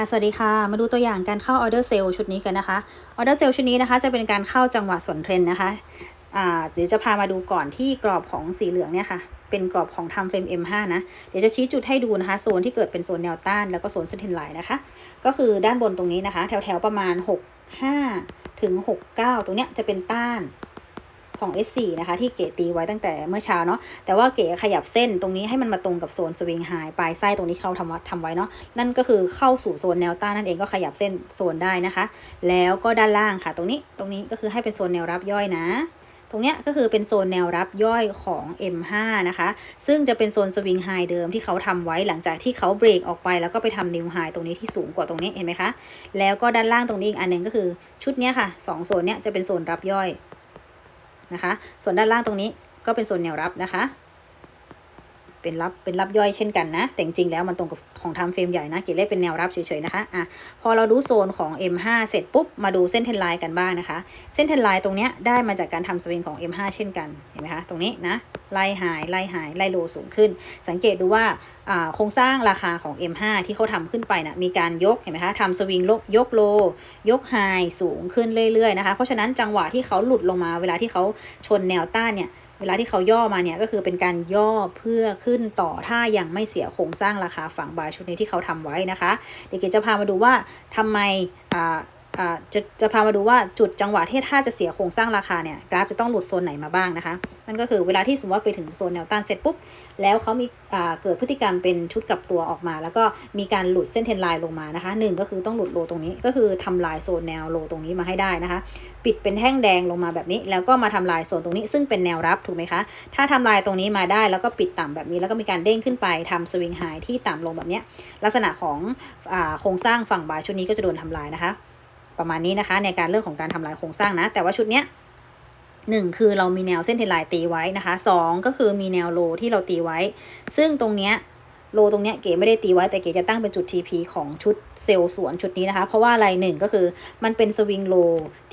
ค่ะสวัสดีค่ะ มาดูตัวอย่างการเข้าออเดอร์เซลล์ชุดนี้กันนะคะออเดอร์เซลล์ชุดนี้นะคะ จะเป็นการเข้าจังหวะสวนเทรนนะคะอ่าเดี๋ยวจะพามาดูก่อนที่กรอบของสีเหลืองเนี่ยค่ะ เป็นกรอบของทำเฟรม M5 นะ เดี๋ยวจะชี้จุดให้ดูนะคะ โซนที่เกิดเป็นโซนแนวต้านแล้วก็โซนเส้นเทรนไลน์นะคะ ก็คือด้านบนตรงนี้นะคะ แถวๆประมาณ 65 ถึง 69 ตรงเนี้ยจะเป็นต้าน ของ S4 นะคะ ที่เก๋ตีไว้ตั้งแต่เมื่อเช้าเนาะแต่ว่าเก๋ขยับเส้นตรงนี้ให้มันมาตรงกับโซนสวิงไฮปลายไส้ตรงนี้เขาทำทำไว้เนาะนั่นก็คือเข้าสู่โซนแนวต้านนั่นเองก็ขยับเส้นโซนได้นะคะ แล้วก็ด้านล่างค่ะ ตรงนี้ตรงนี้ก็คือให้เป็นโซนแนวรับย่อยนะตรงเนี้ยก็คือเป็นโซนแนวรับย่อยของ M5 นะคะ ซึ่งจะเป็นโซนสวิงไฮเดิมที่เขาทำไว้หลังจากที่เขาเบรกออกไปแล้วก็ไปทำนิวไฮตรงนี้ที่สูงกว่าตรงนี้เห็นไหมคะ แล้วก็ด้านล่างตรงนี้อีกอันหนึ่งก็คือชุดเนี้ยค่ะสองโซนเนี้ยจะเป็นโซนรับย่อย นะคะ ส่วนด้านล่างตรงนี้ก็เป็นส่วนแนวรับนะคะ เป็นรับเป็นรับย่อยเช่นกันนะ แต่จริงๆแล้วมันตรงกับของทำเฟรมใหญ่นะเกรดเลขเป็นแนวรับเฉยๆนะคะอะพอเรารู้โซนของ M5 เสร็จปุ๊บมาดูเส้นเทนไลน์กันบ้างนะคะ เส้นเทนไลน์ตรงเนี้ยได้มาจากการทำสวิงของ M5 เช่นกันเห็นไหมคะตรงนี้นะไล่หายไล่หายไล่โลสูงขึ้น สังเกตดูว่าโครงสร้างราคาของ M5 ที่เขาทำขึ้นไปนะมีการยกเห็นไหมคะทำสวิงยกโล ยกไฮสูงขึ้นเรื่อยๆนะคะ เพราะฉะนั้นจังหวะที่เขาหลุดลงมาเวลาที่เขาชนแนวต้านเนี่ย เวลาที่เขาย่อมาเนี่ยก็คือเป็นการย่อเพื่อขึ้นต่อถ้ายังไม่เสียโครงสร้างราคาฝั่งบายชุดนี้ที่เขาทำไว้นะคะ เดี๋ยวเกจะพามาดูว่าทำไมอ่า จะจะพามาดูว่าจุดจังหวะที่ถ้าจะเสียโครงสร้างราคาเนี่ยกราฟจะต้องหลุดโซนไหนมาบ้างนะคะนั่นก็คือเวลาที่สมมติว่าไปถึงโซนแนวต้านเสร็จปุ๊บ แล้วเขามีเกิดพฤติกรรมเป็นชุดกลับตัวออกมา แล้วก็มีการหลุดเส้นเทรนไลน์ลงมานะคะหนึ่งก็คือต้องหลุดโลตรงนี้ก็คือทำลายโซนแนวโลตรงนี้มาให้ได้นะคะ ปิดเป็นแท่งแดงลงมาแบบนี้ แล้วก็มาทำลายโซนตรงนี้ ซึ่งเป็นแนวรับถูกไหมคะถ้าทำลายตรงนี้มาได้แล้วก็ปิดต่ำแบบนี้ แล้วก็มีการเด้งขึ้นไปทำสวิงไฮที่ต่ำลงแบบนี้ลักษณะของอโครงสร้างฝั่งบายชุดนี้ก็จะโดนทำลายนะคะ ประมาณนี้นะคะ ในการเรื่องของการทำลายโครงสร้างนะ แต่ว่าชุดเนี้ยหนึ่งคือเรามีแนวเส้นเทนไลน์ตีไว้นะคะสองก็คือมีแนวโลที่เราตีไว้ ซึ่งตรงเนี้ย โลตรงเนี้ยเก๋ไม่ได้ตีไว้แต่เก๋จะตั้งเป็นจุด TP ของชุดเซลล์สวนชุดนี้นะคะ เพราะว่าอะไรหนึ่งก็คือมันเป็นสวิงโล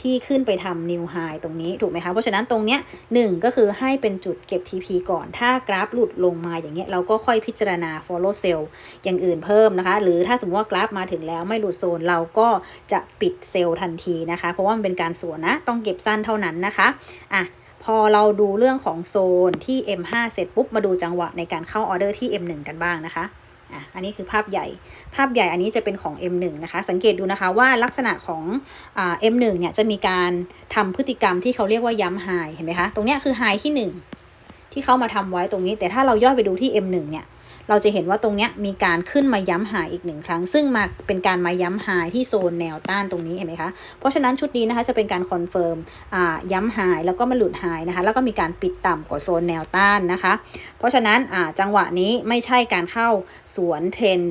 ที่ขึ้นไปทำนิวไฮตรงนี้ถูกไหมคะ เพราะฉะนั้นตรงเนี้ยหนึ่งก็คือให้เป็นจุดเก็บ TP ก่อน ถ้ากราฟหลุดลงมาอย่างเงี้ยเราก็ค่อยพิจารณา follow sell อย่างอื่นเพิ่มนะคะ หรือถ้าสมมติว่ากราฟมาถึงแล้วไม่หลุดโซนเราก็จะปิดเซลล์ทันทีนะคะ เพราะว่ามันเป็นการสวนนะต้องเก็บสั้นเท่านั้นนะคะอะ พอเราดูเรื่องของโซนที่ M5 เสร็จปุ๊บมาดูจังหวะในการเข้าออเดอร์ที่ M1 กันบ้างนะคะอะอันนี้คือภาพใหญ่ ภาพใหญ่อันนี้จะเป็นของ M1 นะคะ สังเกตดูนะคะว่าลักษณะของอ่า M1 เนี่ยจะมีการทำพฤติกรรมที่เขาเรียกว่าย้ำไฮเห็นไหมคะ ตรงเนี้ยคือไฮที่ 1 ที่เขามาทำไว้ตรงนี้ แต่ถ้าเราย่อไปดูที่ M1 เนี่ย เราจะเห็นว่าตรงเนี้ยมีการขึ้นมาย้ำหายอีกหนึ่งครั้ง ซึ่งมาเป็นการมาย้ำหายที่โซนแนวต้านตรงนี้เห็นไหมคะเพราะฉะนั้นชุดนี้นะคะจะเป็นการคอนเฟิร์มอ่าย้ำหายแล้วก็มาหลุดหายนะคะ แล้วก็มีการปิดต่ำกว่าโซนแนวต้านนะคะ เพราะฉะนั้นอ่าจังหวะนี้ไม่ใช่การเข้าสวนเทรน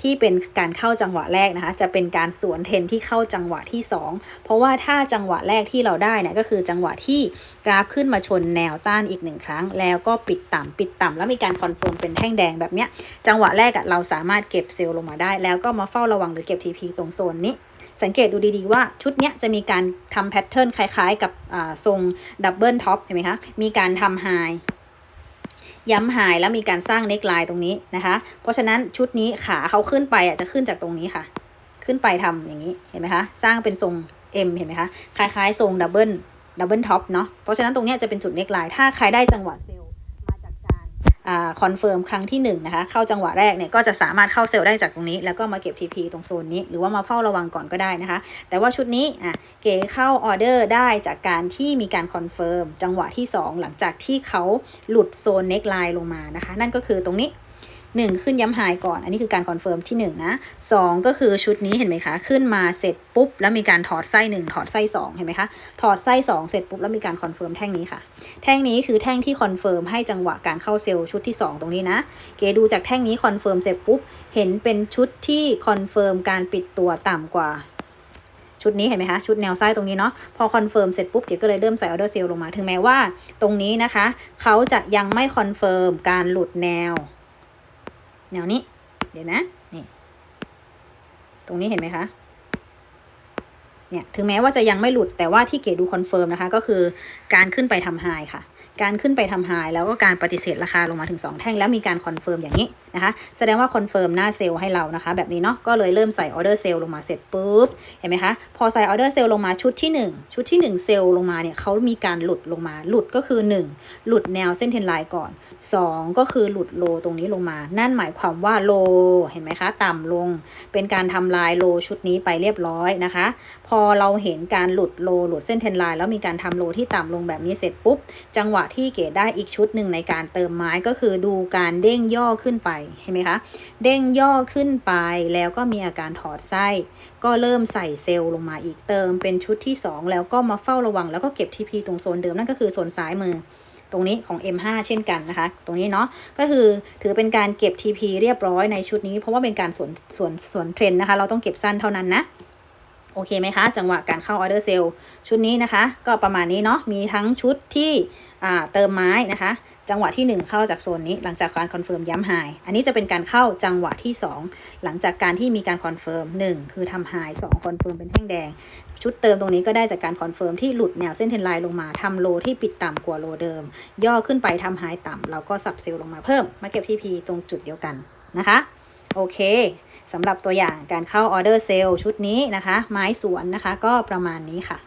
ที่เป็นการเข้าจังหวะแรกนะคะจะเป็นการสวนเทนที่เข้าจังหวะที่ 2 เพราะว่าถ้าจังหวะแรกที่เราได้เนี่ยก็คือจังหวะที่กราฟขึ้นมาชนแนวต้านอีกหนึ่งครั้ง แล้วก็ปิดต่ำปิดต่ำแล้วมีการคอนเฟิร์มเป็นแท่งแดงแบบเนี้ยจังหวะแรกอะเราสามารถเก็บเซลล์ลงมาได้ แล้วก็มาเฝ้าระวังหรือเก็บ TP ตรงโซนนี้สังเกตดูดีๆว่าชุดเนี้ยจะมีการทำแพทเทิร์นคล้ายๆ กับอ่าทรงดับเบิลท็อปเห็นไหมคะ มีการทำไฮ ย้ำหายแล้วมีการสร้างเน็กไลน์ตรงนี้นะคะ เพราะฉะนั้นชุดนี้ขาเขาขึ้นไปอะจะขึ้นจากตรงนี้ค่ะ ขึ้นไปทำอย่างนี้เห็นไหมคะ สร้างเป็นทรง M เห็นไหมคะ คล้ายๆ ทรงดับเบิลดับเบิลท็อปเนาะ เพราะฉะนั้นตรงนี้จะเป็นจุดเน็กไลน์ถ้าใครได้จังหวะเซล คอนเฟิร์มครั้งที่1นงนะคะเข้าจังหวะแรกเนี่ยก็จะสามารถเข้าเซลล์ได้จากตรงนี้ แล้วก็มาเก็บ TP ตรงโซนนี้ หรือว่ามาเฝ้าระวังก่อนก็ได้นะคะ แต่ว่าชุดนี้อะเก๋เข้าออเดอร์ได้จากการที่มีการคอนเฟิร์มจังหวะที่ 2 หลังจากที่เขาหลุดโซนเน็กไลน์ลงมานะคะ นั่นก็คือตรงนี้ 1 ขึ้นย้ำไฮก่อน อันนี้คือการคอนเฟิร์มที่1นะ2 ก็คือชุดนี้เห็นไหมคะ ขึ้นมาเสร็จปุ๊บ แล้วมีการถอดไส้ 1 ถอดไส้ 2 เห็นไหมคะ ถอดไส้ 2 เสร็จปุ๊บ แล้วมีการคอนเฟิร์มแท่งนี้ค่ะ แท่งนี้คือแท่งที่คอนเฟิร์มให้จังหวะการเข้าเซลล์ชุดที่ 2 ตรงนี้นะ เกดูจากแท่งนี้คอนเฟิร์มเสร็จปุ๊บ เห็นเป็นชุดที่คอนเฟิร์มการปิดตัวต่ำกว่าชุดนี้เห็นไหมคะ ชุดแนวไส้ตรงนี้เนาะพอคอนเฟิร์มเสร็จปุ๊บเก๋ก็เลยเริ่มใส่ออเดอร์เซลลงมา ถึงแม้ว่าตรงนี้นะคะ เขาจะยังไม่คอนเฟิร์มการหลุดแนว แนวนี้ เดี๋ยวนะ นี่ ตรงนี้เห็นไหมคะ เนี่ย ถึงแม้ว่าจะยังไม่หลุดแต่ว่าที่เกดดูคอนเฟิร์มนะคะ ก็คือการขึ้นไปทำไฮค่ะ การขึ้นไปทำไฮแล้วก็การปฏิเสธราคาลงมาถึง 2 แท่งแล้วมีการคอนเฟิร์มอย่างนี้นะคะ แสดงว่าคอนเฟิร์มหน้าเซลล์ให้เรานะคะ แบบนี้เนาะก็เลยเริ่มใส่ออเดอร์เซลล์ลงมาเสร็จปุ๊บเห็นไหมคะพอใส่ออเดอร์เซลล์ลงมาชุดที่ 1 ชุดที่ 1 เซลล์ลงมาเนี่ยเขามีการหลุดลงมาหลุดก็คือ 1 หลุดแนวเส้นเทรนไลน์ก่อน 2 ก็คือหลุดโลตรงนี้ลงมา นั่นหมายความว่าโลเห็นไหมคะ ต่ำลงเป็นการทำลายโลชุดนี้ไปเรียบร้อยนะคะ อเราเห็นการหลุดโลหลุดเส้นเทนไลน์แล้วมีการทำโลที่ต่ำลงแบบนี้เสร็จปุ๊บ จังหวะที่เก๋ได้อีกชุดหนึ่งในการเติมไม้ก็คือดูการเด้งย่อขึ้นไปเห็นไหมคะเด้งย่อขึ้นไปแล้วก็มีอาการถอดไส้ ก็เริ่มใส่เซลล์ลงมาอีกเติมเป็นชุดที่ 2 แล้วก็มาเฝ้าระวัง แล้วก็เก็บ TP ตรงโซนเดิมนั่นก็คือโซนซ้ายมือตรงนี้ของ M5 เช่นกันนะคะ ตรงนี้เนาะ ก็คือถือเป็นการเก็บ TP เรียบร้อยในชุดนี้ เพราะว่าเป็นการส่วนสวนสวนเทรนนะคะ เราต้องเก็บสั้นเท่านั้นนะ โอเคไหมคะ จังหวะการเข้าออเดอร์เซลล์ชุดนี้นะคะ ก็ประมาณนี้เนาะมีทั้งชุดที่เติมไม้นะคะ จังหวะที่ 1 เข้าจากโซนนี้ หลังจากการคอนเฟิร์มย้ำไฮอันนี้จะเป็นการเข้าจังหวะที่ 2 หลังจากการที่มีการคอนเฟิร์ม1คือทำไฮสองคอนเฟิร์มเป็นแท่งแดง ชุดเติมตรงนี้ก็ได้จากการคอนเฟิร์มที่หลุดแนวเส้นเทนไลน์ลงมาทำโลที่ปิดต่ำกว่าโลเดิม ย่อขึ้นไปทำไฮต่ำเราก็สับเซลล์ลงมาเพิ่มมาเก็บทีพีตรงจุดเดียวกันนะคะ โอเค สำหรับตัวอย่างการเข้าออเดอร์เซลล์ชุดนี้นะคะ ไม้สวนนะคะ ก็ประมาณนี้ค่ะ